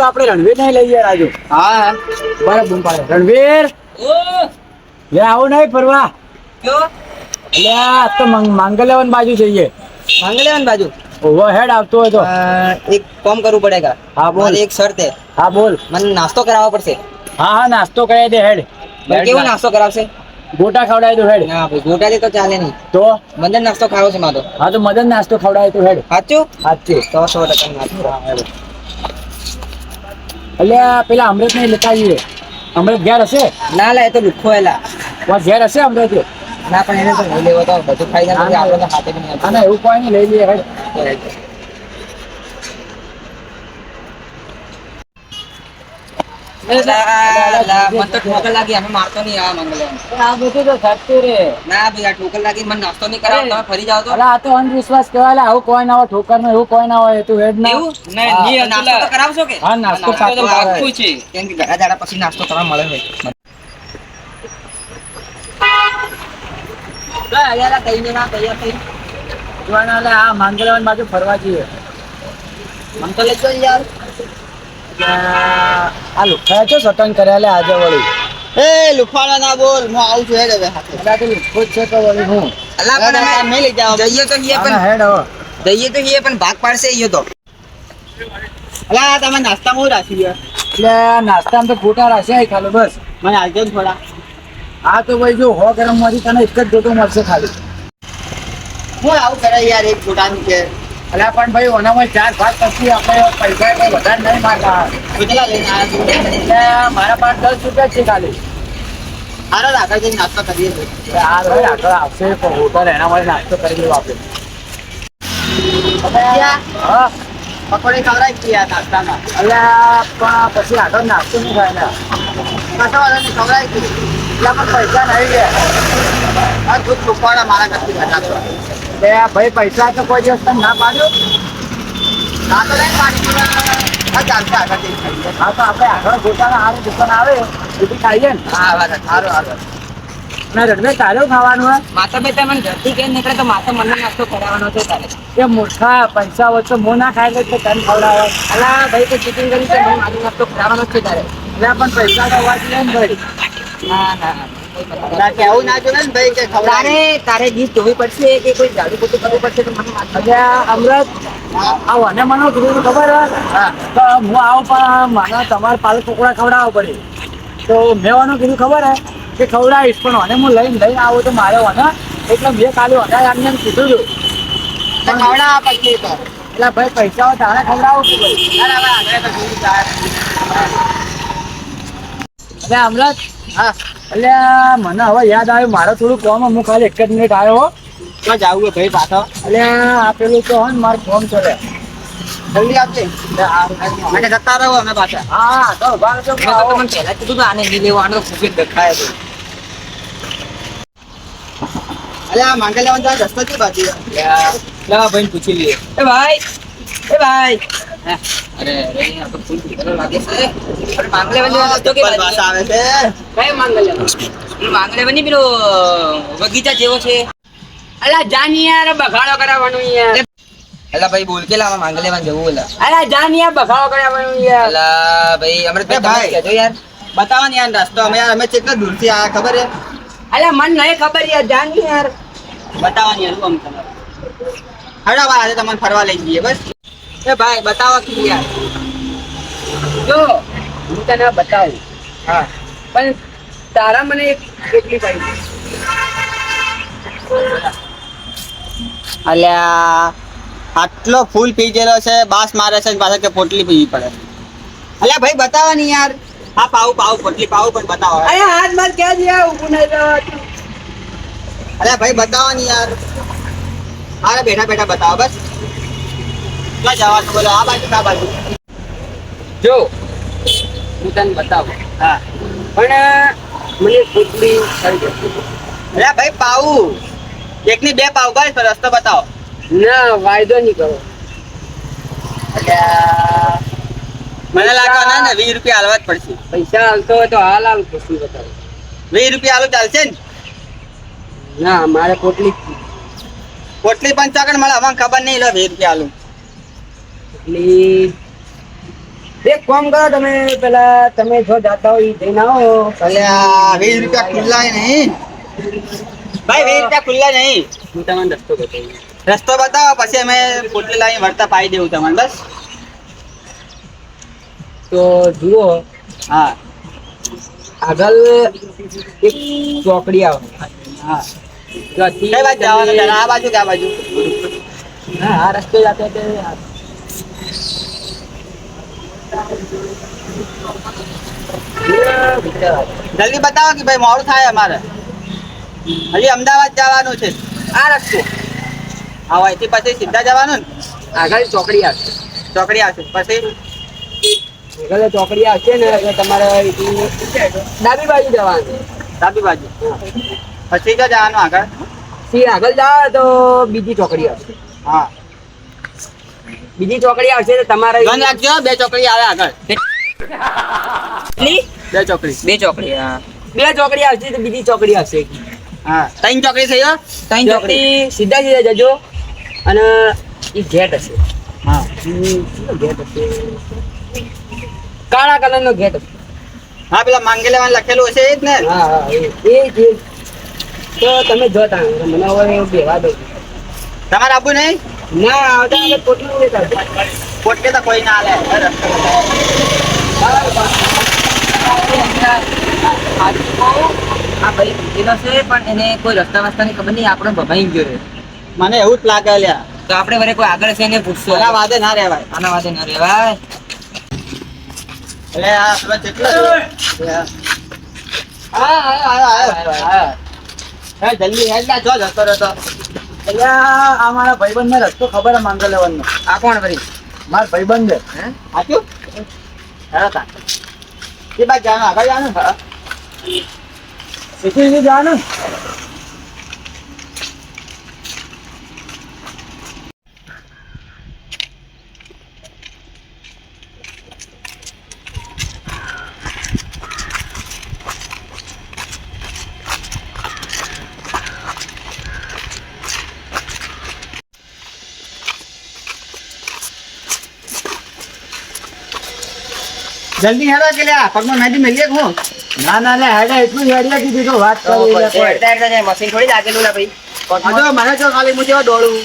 તો આપણે રણવીર નહીં લઈએ રાજુ. હા બરાબર બૂમ પાડે. રણવીર! લે આવો નહીં ફરવા. લે તો માંગલ્યવન બાજુ જઈએ. માંગલ્યવન બાજુ? ઓવર હેડ આવતો હોય તો. એક કામ કરવું પડેગા. હા, બોલ. એક શરત હે હા બોલ. મને નાસ્તો કરાવવો પડશે. હા હા નાસ્તો કરાવી દે હેડ. કેવો નાસ્તો કરાવશે? ગોટા ખવડાવી દો હેડ. ના ભાઈ ગોટા તો ચાલે નહીં. તો? મદન નાસ્તો ખાવો છે મારો. હા તો મદન નાસ્તો ખવડાય તો હેડ. સાચું? સાચી. તો સો ટકા નાસ્તો. એટલે પેલા અમૃત નહીં લેતા આવીએ અમૃત ઘેર હશે? ના લે એ તો લુખો એલા. વા ઘેર હશે અમૃત? ના પણ એને તો નહીં લેવો તો બધું ખાઈ જાય પછી આપણે તો હાથે બી નહીં ના એવું કોઈ નહીં લઈ લઈએ હેડ આવતું. લા, લા, મને તો ઠોકર લાગી અમે મારતો નહીં આ મંગલેવન આ બધું તો થતું રે ના ભાઈ આ ઠોકર લાગી મને નાસ્તો નહીં કરાવો તમે ફરી જાઓ તો અલા આ તો અંધવિશ્વાસ કહેવાય લે, આવું કોઈ ના હોય ઠોકરનું એવું કોઈ ના હોય તું હેડ ના કરાવશો કે હા, નાસ્તો છે કેમ કે ઘણા દાડા પછી નાસ્તો કરવા મળે તૈયાર થઈ જોવાના આ માંગલવન બાજુ ફરવા જઈએ મને તો લેજો યાર આ લુખાયા છો સટન કર્યા લે આજે વળી? એ લુફાડા ના બોલ હું આવું છું હેડ હવે હાથે. એટલે તો લુખ્ખો છે તો વળી હું? અલા પણ અમે લઈ જાવ જઈએ તો હીએ પણ હેડ હો જઈએ તો હીએ પણ ભાગ પાડશે ઈયો તો. અલા તમે નાસ્તા હું રાખી ગયા? એટલે નાસ્તામાં તો ખોટા રાખશે ખાલી બસ. મને આજે થોડા. આ તો ભાઈ જો હો ગરમમાંથી તને એક જ જોતો મળશે ખાલી. હું આવું કરે યાર એક ખોટા નીચે એટલે પણ ભાઈ ઓનામાં ચાર ભાગ પછી આપણે પૈસા કઈ વધારે નહીં મારતા કેટલા લઈને આવ્યા મારા પાસે દસ રૂપિયા છે ખાલી. હારો આગળ જઈને નાસ્તો કરીએ છીએ ભાઈ આગળ આવશે હોટલ એના માટે નાસ્તો કરી લેવો આપણે હા. પકોડી ખવડાવી ગયા નાસ્તામાં. એટલે પણ પછી આગળ નાસ્તો નહીં થાય ને. કશો વાળા ને ખવડાવી હતી એટલે પણ પૈસા નહીં ગયા આ દૂધ મારા નથી બતાવતો ભાઈ પૈસા તો કોઈ દિવસ તમે ના પાડ્યો. ના તો નહીં પાડી. આ આગળ હા તો આપણે આગળ ગોટાના હારું દુકાન આવે એથી ખાઈએ ને. હા વાત સારું સારું ના રડવે તારે ખાવાનું હોય માતા બેટા મને ઘરથી કઈ નીકળે તો માતા મને નાસ્તો કરાવવાનો છે તારે. એ મૂર્ખા પૈસા વચ્ચે મો ના ખાય તો તને ખવડાવે. અલા ભાઈ તો ચીટિંગ કરી છે મને મારો નાસ્તો કરાવવાનો છે તારે. એટલે પણ પૈસા તો હોવા જોઈએ ને ભાઈ. ના ના કેવું ના જોવે ને ભાઈ કે તારે તારે ગીત ધોવી પડશે કે કોઈ જાડુ પોતું કરવું પડશે તો મને એટલે અમૃત આવો અને મને કીધું ખબર? તો હું આવું પણ મને તમારે પાલક પકોડા ખવડાવવા પડે. તો મેં કીધું ખબર હે? કે ખવડાવીશ પણ અને હું લઈને લઈને આવું તો મારે ઓને એટલે મેં કાલે અઢાર આમને કીધું છું ખવડાવવા પછી તો. એટલે ભાઈ પૈસા હોય તારે ખવડાવું ભાઈ. અમૃત હા. એટલે મને હવે યાદ આવ્યું મારે થોડું કોમ હું ખાલી એક જ મિનિટ આવ્યો ક્યાં જાવું હે ભાઈ પાછો? એટલે આપેલું તો હોય ને મારું ફોન ચડે. જલ્દી આવજે. અને જતા રહો અમે પાછા. હા તો ઊભા તો તમને પહેલા કીધું હતું આને નહીં આને જ દેખાય છે. અલે આ માંગે લેવાનું રસ્તો છે. બાજુ ભાઈ પૂછી લઈએ. એ ભાઈ એ ભાઈ. અરે અરે આ તો ફૂલ લાગે છે. પણ માંગ લેવાની વાત કે બાજુ આવે છે. કઈ માંગ લેવાનું માંગ પેલો બગીચા જેવો છે. અલા જાન યાર બગાડો કરાવવાનું યાર. અલા ભાઈ બોલ કે લાવા માંગ લેવાનું જવું ઓલા અલા જાન યાર બગાડો કરાવવાનું યાર. અલા ભાઈ અમૃત ભાઈ. કહેજો યાર? બતાવો ને યાર રસ્તો. અમે યાર અમે કેટલા દૂરથી આયા ખબર હે અલા મન નહીં ખબર યાર જાન યાર. બતાવો ને યાર હું અમને તમારે. હડા ભાઈ આજે તમને ફરવા લઈ જઈએ બસ. એ ભાઈ બતાવો કે યાર જો હું તને બતાવું. હા. પણ તારા મને એક કેટલી પડી અલ્યા આટલો ફૂલ પી ગયેલો છે બાસ મારે છે ને પાછા કે પોટલી પીવી પડે. અલ્યા ભાઈ બતાવો ને યાર. હા પાવું પાવું પોટલી પાવું પણ બતાવો. અરે હાથ માર ક્યાં જ્યાં ઊભું નહીં રહેવાતું અલ્યા ભાઈ બતાવો ને યાર. અરે બેઠા બેઠા બતાવો બસ. ક્યાં જવાનું બોલો આ બાજુ આ બાજુ. જો હું તને બતાવું. હા. પણ મને કેટલી અલ્યા ભાઈ પાવું એકની બે પાવ બસ પણ રસ્તો બતાવો. ના વાયદો નહીં કરો. મને લાગે ના ને વીસ રૂપિયા હાલવા જ પડશે. પૈસા હાલતો હોય તો હાલ હાલ પછી બતાવો. વીસ રૂપિયા હાલો ચાલશે ને? ના મારે પોટલી પોટલી પંચાકણ મળે અમને ખબર નહીં લો વીસ રૂપિયા હાલું. પોટલી એક કામ કરો તમે પેલા તમે જો જાતા હોય ઈ જઈને આવો. અલ્યા વીસ રૂપિયા ખુલ્લા નહીં? ભાઈ વીસ રૂપિયા ખુલ્લા નહીં. હું તમને રસ્તો બતાવું. રસ્તો બતાવો પછી અમે પોટલી લાવી વળતા પાઈ દેવું તમને બસ. તો જુઓ હા. આગળ એક ચોકડી આવે. હા. કઈ બાજુ જવાનું આ બાજુ કે આ બાજુ? હા આ રસ્તે જાતે જલ્દી બતાવો કે ભાઈ મોડું થાય અમારે. હજી અમદાવાદ જવાનું છે. આ રસ્તો. હા અહીંથી પછી સીધા જવાનું ને. આગળ ચોકડી આવશે. ચોકડી આવશે. પછી? આગળ ચોકડી આવશે ને એટલે તમારે ડાબી બાજુ જવાનું. ડાબી બાજુ. પછી જો જવાનું આગળ. સી આગળ જાવ તો બીજી ચોકડી આવશે. હા. બીજી ચોકડી આવશે તો તમારે ધ્યાન રાખજો બે ચોકડી આવે આગળ. કેટલી? બે ચોકડી. બે ચોકડી હા. બે ચોકડી આવશે તો બીજી ચોકડી આવશે. હા. ત્રણ ચોકડી થઈ ગયો ત્રણ ચોકડી. સીધા સીધા જજો. અને એ ગેટ હશે. હા. ગેટ હશે? કાળા કલર નો ગેટ હશે. હા પેલા માંગી લેવાનું લખેલું હશે એ જ ને? હા એ જ. તો તમે જોતા મને હવે બેવા દો. તમારે આપવું નહીં? ના આવતા પોટલું લેતા તો કોઈ ના લે. રસ્તો આ ભાઈ ભૂખેલો છે પણ એને કોઈ રસ્તા વસ્તાની ખબર નહીં આપણો ભમાઈ ગયો છે. મને એવું જ લાગે લ્યા. તો આપણે વરે કોઈ આગળ છે એને પૂછશું. આના વાદે ના રહેવાય. આના વાદે ના રહેવાય. એટલે આ હા હા હા હા. જલ્દી હેડ ના જો જતો રહેતો. અલ્યા આ મારા ભાઈબંધને રસ્તો ખબર છે માંગલ લેવાનો. આ કોણ ભાઈ મારા ભાઈબંધ. હે? આપ્યું હેડો તા. એ બાજુ આગળ જવાનું હા. શીખી જવાનું જલ્દી હેડો કે લ્યા પગમાં મેદી મેલીએ કો ના ના ના હેડે એટલું હેડિયા કીધું તો વાત કરો પછી કોઈ. મશીન થોડી લાગેલું ના ભાઈ. જો મને જો ખાલી હું જેવો દોડું.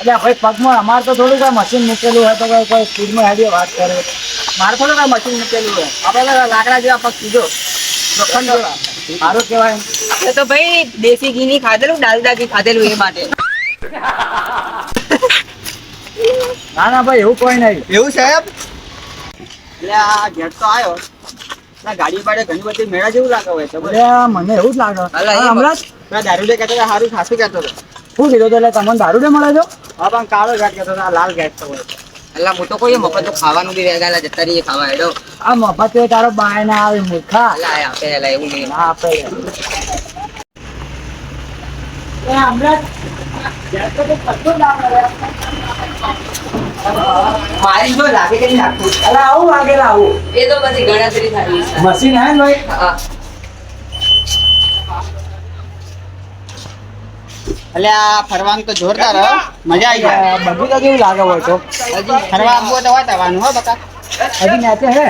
અલ્યા ભાઈ પગમાં અમારે તો થોડું કઈ મશીન મૂકેલું હોય તો કોઈ- કોઈ સ્પીડમાં હેડીએ વાત કરે. મારે થોડું કઈ મશીન મૂકેલું હોય. આપણે તો લાકડા જેવા પગ કીધો. લોખંડ જેવા. સારું કહેવાય એ તો ભાઈ દેશી ઘી ની ખાધેલું ડાલડા ઘી ખાધેલું એ માટે. ના ના ભાઈ એવું કોઈ નહીં. એવું સાહેબ? એટલે આ ઘેર તો આવ્યો ના ગાડી પાડે ઘણી બધી મેળા જેવું લાગે હોય તો. મને એવું જ લાગે. હમણાં જ. દારૂ જે કહેતો સારું ખાસું કહેતો હતો. શું કીધું તો એટલે તમને દારૂ ડે મળે છો? હા પણ કાળો ઘાટ કહેતો હતો આ લાલ ઘાટ તો હોય. એટલે હું તો કોઈ મફત તો ખાવાનું બી વેગાલા જતા રહીએ ખાવા હેડો. આ મફત એ તારો બાય ના આવે મૂર્ખા. અલા આપે એવું નહીં. આપે. હમણાં જ ઘેર તો કંઈ કશું ના મળે. મારી જો લાગે કે નહીં અલા, આવું વાગેલા આવું. એ તો બધી ગણતરી થાય. મશીન હે ને હા. એટલે આ ફરવાનું તો જોરદાર હો. મજા આવી જાય. બધું તો કેવું લાગે હોય તો? ફરવા આપવું તો વાત આવવાનું હો બકા. હજી નાચે હે?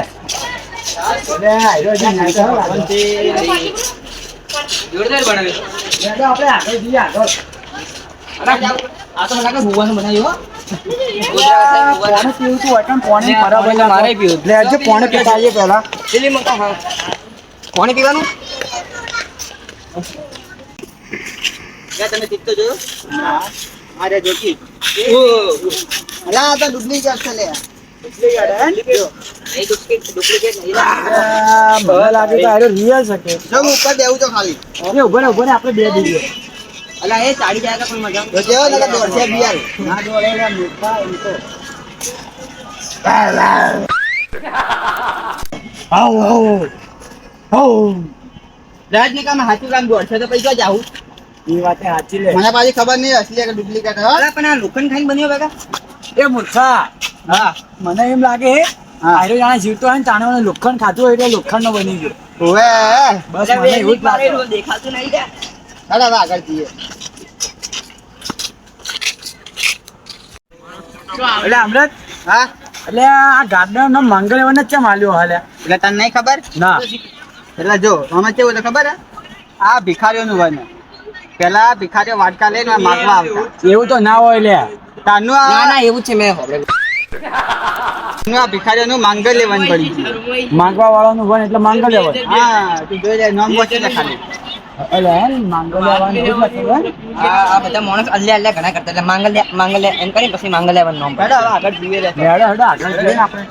હજી. જોરદાર બનાવે નેચે આપણે આગળ જઈએ આગળ. કોને પીવાનું? તમે ટીક તો જોયું? હા. જોકી અલા આ ડુપ્લિકેટ છે લે. ડુપ્લિકેટ? નહીં લાગે કે આયરો real છે કે. જો હું ઉપર દેવું તો ખાલી. એ ઊભો ને ઊભો ને આપણે બે દઈએ. અલા એ ચાડી જાય પણ મજા તો જેવો ને દોઢસો બિયાર ના દોડે લે મૂર્ખા એમ તો. હાઉ હાઉ હાઉ. રાજની કામ હાચું કામ દોઢસો તો પૈસા જાવું એ વાતે સાચી લે. મને પાછી ખબર નહીં અસલી કે ડુપ્લિકેટ. અલા પણ આ લોખંડ ખાઈને બન્યો બેગા એ મૂર્ખા. હા. મને એમ લાગે હે આયરો જાણે જીવતો હોય ને તાણે મને લોખંડ ખાતું હોય એટલે લોખંડ નો બની ગયો. ઓવે. બસ મને એવું જ લાગે. દેખાતું નહીં આગળ જઈએ. એટલે અમૃત? હા? એટલે આ ગાર્ડન નો મંગળવાર એવો ચમ હાલ્યો હાલે. એટલે તને નહીં ખબર? ના. એટલે જો અમે કેવું તો ખબર? હે? આ ભિખારીઓનું વન. પેલા ભિખારીઓ વાટકા લઈને માગવા આવતા. એવું તો ના હોય લે. તારનું ના આ ના એવું જ છે મેં આ ભિખારીઓનું માંગલ્ય વન પડી ગયું માંગવા વાળાનું વન એટલે માંગલ્ય વન. હા તું જોઈ લે નામ વચ્ચે ખાલી. વન બધા માણસ અલ્યા અલ્યા ઘણા કરતા એટલે માંગલ્ય માંગલ્ય એમ કરીને પછી માંગલ્યા નામ હેડો આગળ જીવે હેડો હેડો આગળ જીવે ને આપણે.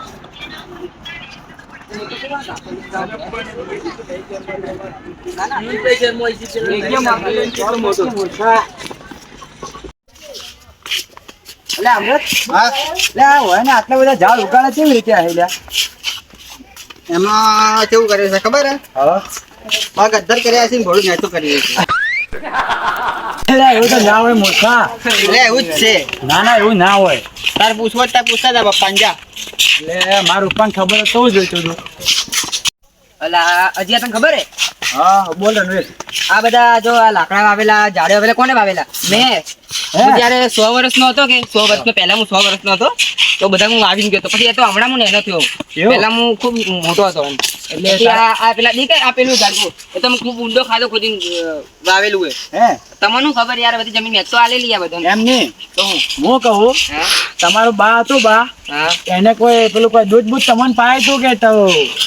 આટલા બધા ઝાડ ઉગાડે કેવી રીતે એમાં કેવું કરે છે ખબર હા. પગ અદ્ધર કર્યા છે ઘોડું નેતું કરી છે એવું તો ના હોય મૂર્ખા. એટલે એવું જ છે. ના ના એવું ના હોય. તાર પૂછવા તાર પૂછતા તા પપ્પા જા. એટલે મારું પણ ખબર તો જોઈતું હતું. અલા હજી તને ખબર હે? હા બોલ રણવીર આ બધા જો આ લાકડા વાવેલા ઝાડે વાવેલા કોને વાવેલા? મેં. હું જ્યારે સો વર્ષનો હતો કે સો વર્ષનો પહેલા હું સો વર્ષનો હતો તો બધા હું આવીને ગયો પછી એ તો હમણાં હું નેનો થયો. પેલા પહેલા હું ખૂબ મોટો હતો. એટલે આ પેલા દેખાય આ પેલું ઝાડવું. એ તો ખૂબ ઊંડો ખાધો ખોદી વાવેલું હે? તમને ખબર યાર બધી જમીન મેં તો આલેલી આ બધા એમ નહીં? તો હું. કહું તમારું બા હતું બા? એને કોઈ પેલું કોઈ દૂધ બૂધ તમને પાય તું કે તો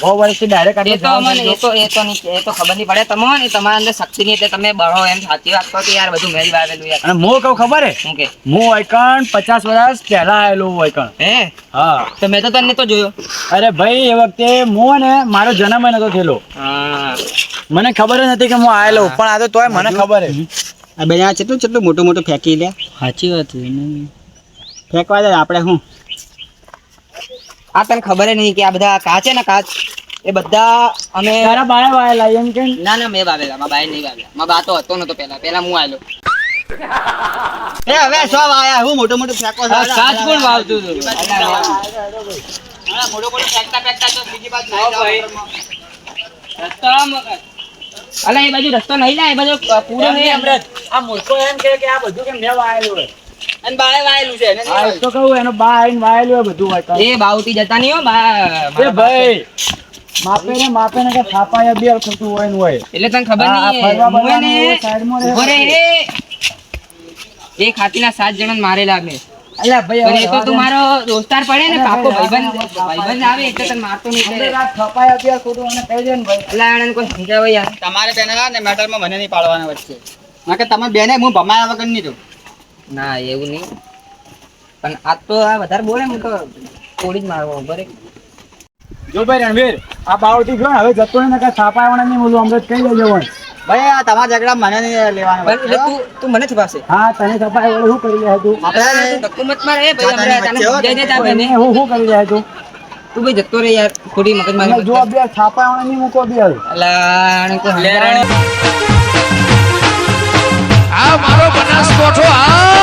બહુ વર્ષથી ડાયરેક્ટ એ તો મને એ તો એ તો નહીં એ તો ખબર નહીં પડે તમને તમારા અંદર શક્તિ નહીં એટલે તમે બળો એમ સાચી વાત કહો કે યાર બધું મેં જ વાવેલું યાર. અને હું કહું ખબર હે? શું કે. હું વૈકણ પચાસ વર્ષ પહેલા આવેલું વૈકણ. હે? હા. તો મેં તો તને તો જોયો. અરે ભાઈ એ વખતે હું ને મારો જન્મ નતો થયેલો. હા. મને ખબર જ નથી કે હું આવેલો પણ આ તો તોય મને ખબર હે. આ બે આ કેટલું કેટલું મોટું મોટું ફેંકી લે સાચી વાત ફેંકવા દે આપણે શું? આ તને ખબર નહીં કે આ બધા કાચ છે ને કાચ એ બધા અમે તારા બાય વાયેલા એમ કે ના? ના મેં વાવેલા મારા બાય નહીં વાવેલા. મારા બા તો હતો નતો પહેલા. પહેલા હું આવેલો એ હવે સો વાયા હું મોટો મોટો ફેંકો છો? કાચ કોણ વાવતું હતું. મોટો મોટું ફેંકતા ફેંકતા તો બીજી બાજુ નાઈ જાઓ. અલા એ બાજુ રસ્તો નહીં ના એ બાજુ પૂરો નહીં, અમૃત. આ મોટો એમ કે આ બધું કે મેં વાયેલું હોય? અને બાએ વાયેલું છે. એને નહીં તો કહું એનો બા આવીને વાયેલું હોય બધું હોય એ બાવતી જતા નહીં હો બા એ ભાઈ માપે ને માપે ને કે થાપાયા બે ખોટું હોય ને હોય. એટલે તને ખબર આ- આ નહીં હું બરવાનું એને એવું સાઈડમાં રહે. ઊભો રે એ ખાતીના સાત જણા મારેલા મેં. અલ્યા ભાઈ એ તો તું દોસ્તાર પડે ને પાકો ભાઈબંધ આવે એટલે તને મારતો નહીં અંદર એટલે આ થપાયા બે ખોટું મને કહી દે ને ભાઈ. અલા આણંદ કોઈ સમજાવે યાર. તમારે બેને ને મેટરમાં મને નહીં પાડવાના વચ્ચે. નકર તમે બેને હું ભમાયા વગર નહીં દઉં ના એવું નહીં. પણ આ તો આ વધારે બોલે એમ તો થોડી જ મારવો ઊભો રે જો ભાઈ રણવીર આ બાવટી ગયો હવે જતો ને નકર થાપાવાના નહીં બોલું અમૃત કઈ દેજો હોય ભાઈ આ તમારા ઝઘડા મને નહીં લેવાનો. એટલે તું તું મને છુપાશે હા તને છપાય વળે શું કરી રહ્યા તું આપણે હકુમતમાં મારે ભાઈ જાતાની તને સમજાઈ દે તાર હું શું કરી રહ્યા તું તું ભાઈ જતો રે યાર ખોટી મગજ મારી જો બે થાપાવાના નહીં મૂકો બે હવે અલા આ મારો બનાસકોઠો આ